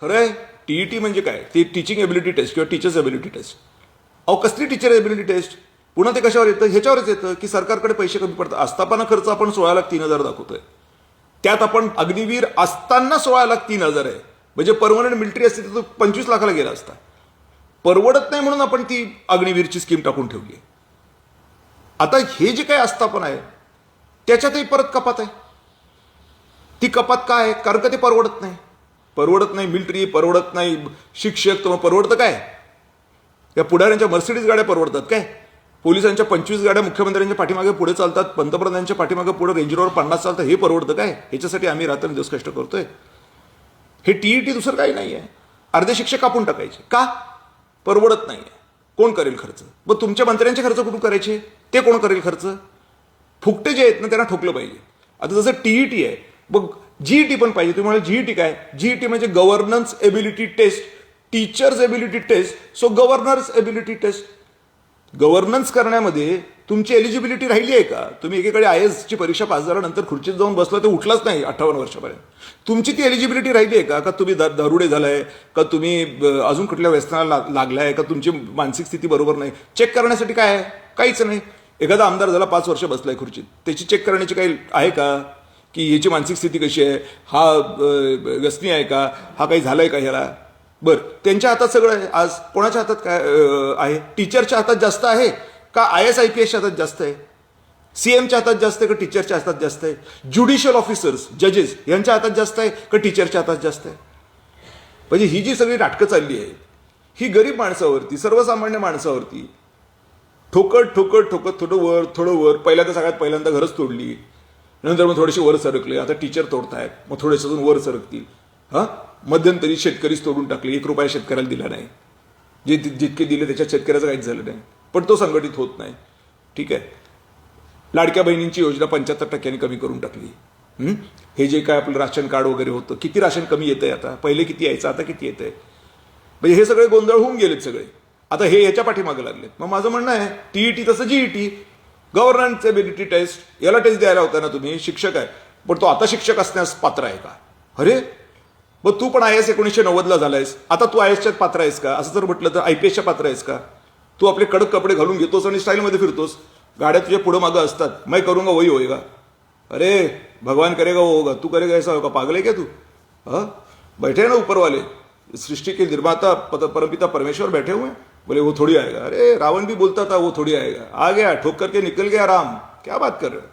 खरं आहे? टीईटी म्हणजे काय? ते टीचिंग एबिलिटी टेस्ट किंवा टीचर्स एबिलिटी टेस्ट अहो कसली टीचर एबिलिटी टेस्ट पुन्हा ते कशावर येतं? ह्याच्यावरच येतं की सरकारकडे पैसे कमी पडतात. आस्थापना खर्च आपण सोळा लाख तीन हजार दाखवतोय. त्यात आपण अग्निवीर असताना सोळा लाख तीन हजार आहे. म्हणजे परमनंट मिलिटरी असते तर तो पंचवीस लाखाला गेला असता. परवडत नाही म्हणून आपण ती अग्निवीरची स्कीम टाकून ठेवली आहे. आता हे जे काही आस्थापन आहे त्याच्यातही परत कपात आहे. ती कपात काय आहे? कारण का ते परवडत नाही? परवडत नाही मिलिटरी परवडत नाही शिक्षक तुम्हाला परवडतं काय? या पुढाऱ्यांच्या मर्सिडीज गाड्या परवडतात काय? पोलिसांच्या पंचवीस गाड्या मुख्यमंत्र्यांच्या पाठीमागे पुढे चालतात पंतप्रधानांच्या पाठीमागे पुढे रेंजरवर पन्नास चालतं हे परवडतं काय? ह्याच्यासाठी आम्ही रात्रंदिवस कष्ट करतोय. हे टीईटी दुसरं काही नाही आहे. अर्धे शिक्षक कापून टाकायचे. का? परवडत नाही कोण करेल खर्च? मग तुमच्या मंत्र्यांचे खर्च कुठून करायचे? ते कोण करेल खर्च? फुकटे जे आहेत ना त्यांना ठोकलं पाहिजे. आता जसं टीईटी आहे मग जीईटी पण पाहिजे. तुम्ही म्हणाल जीईटी काय? जीईटी म्हणजे governance ability test teachers ability test so governors ability test governance करण्यामध्ये तुमची एलिजिबिलिटी राहिली आहे का? तुम्ही एकीकडे आय एसची परीक्षा पास झाल्यानंतर खुर्चीत जाऊन बसला ते उठलाच नाही अठ्ठावन्न वर्षापर्यंत. तुमची ती एलिजिबिलिटी राहिली आहे का? का तुम्ही द दारुडे झालाय? का तुम्ही अजून कुठल्या व्यसनाला लागलाय? का तुमची मानसिक स्थिती बरोबर नाही? चेक करण्यासाठी काय आहे? काहीच नाही. एखादा आमदार झाला पाच वर्ष बसलाय खुर्चीत. त्याची चेक करण्याची काही आहे का? की याची मानसिक स्थिती कशी आहे? हा व्यसनी आहे का? हा काही झालाय का ह्याला? बरं त्यांच्या हातात सगळं आहे. आज कोणाच्या हातात काय आहे? टीचरच्या हातात जास्त आहे का आय एस आय पी एसच्या हातात जास्त आहे? सी एमच्या हातात जास्त आहे का टीचरच्या हातात जास्त आहे? ज्युडिशियल ऑफिसर्स जजेस यांच्या हातात जास्त आहे का टीचरच्या हातात जास्त आहे? म्हणजे ही जी सगळी नाटकं चालली आहे ही गरीब माणसावरती सर्वसामान्य माणसावरती ठोकत ठोकत ठोकत थोडं वर थोडं वर पहिल्यांदा सगळ्यात पहिल्यांदा घरच तोडली. नंतर मग थोडेसे वर सरकले. आता टीचर तोडतायत. मग थोडेसे अजून वर सरकतील. हां? मध्यंतरी शेतकरीच तोडून टाकले. एक रुपया शेतकऱ्याला दिला नाही. जे जितके दिले त्याच्यात शेतकऱ्याचं काहीच झालं नाही. पण तो संघटित होत नाही. ठीक आहे? लाडक्या बहिणींची योजना पंच्याहत्तर टक्क्यांनी कमी करून टाकली. हे? जे काय आपलं राशन कार्ड वगैरे होतं किती राशन कमी येतं आहे आता? पहिले किती यायचं? आता किती येतं आहे म्हणजे हे सगळे गोंधळ होऊन गेलेत सगळे. आता हे याच्या पाठीमागे लागलेत. मग माझं म्हणणं आहे टीईटी तसं जीईटी गव्हर्नन्स एबिलिटी टेस्ट याला टेस्ट द्यायला होता ना तुम्ही शिक्षक आहे. पण तो आता शिक्षक असण्यास पात्र आहे का? अरे मग तू पण आय एस एकोणीसशे नव्वदला झाला आहेस आता तू आय एसच्यात पात्र आहेस का? असं जर म्हटलं तर आय पी एसच्या पात्र आहेस का? तू आपले कडक कपडे घालून घेतोस आणि स्टाईलमध्ये फिरतोस. गाड्या तुझ्या पुढं मागं असतात. मैं करूंगा वही होएगा अरे भगवान करेगा वो होगा तू करेगा ऐसा होगा पागल आहे का तू? हां? बैठे ना ऊपरवाले. सृष्टि के निर्माता पद परमपिता परमेश्वर बैठे हुए हैं. बोले वो थोड़ी आएगा. अरे रावण भी बोलता था वो थोड़ी आएगा. आ गया ठोक करके निकल गया राम. क्या बात कर रहे हो?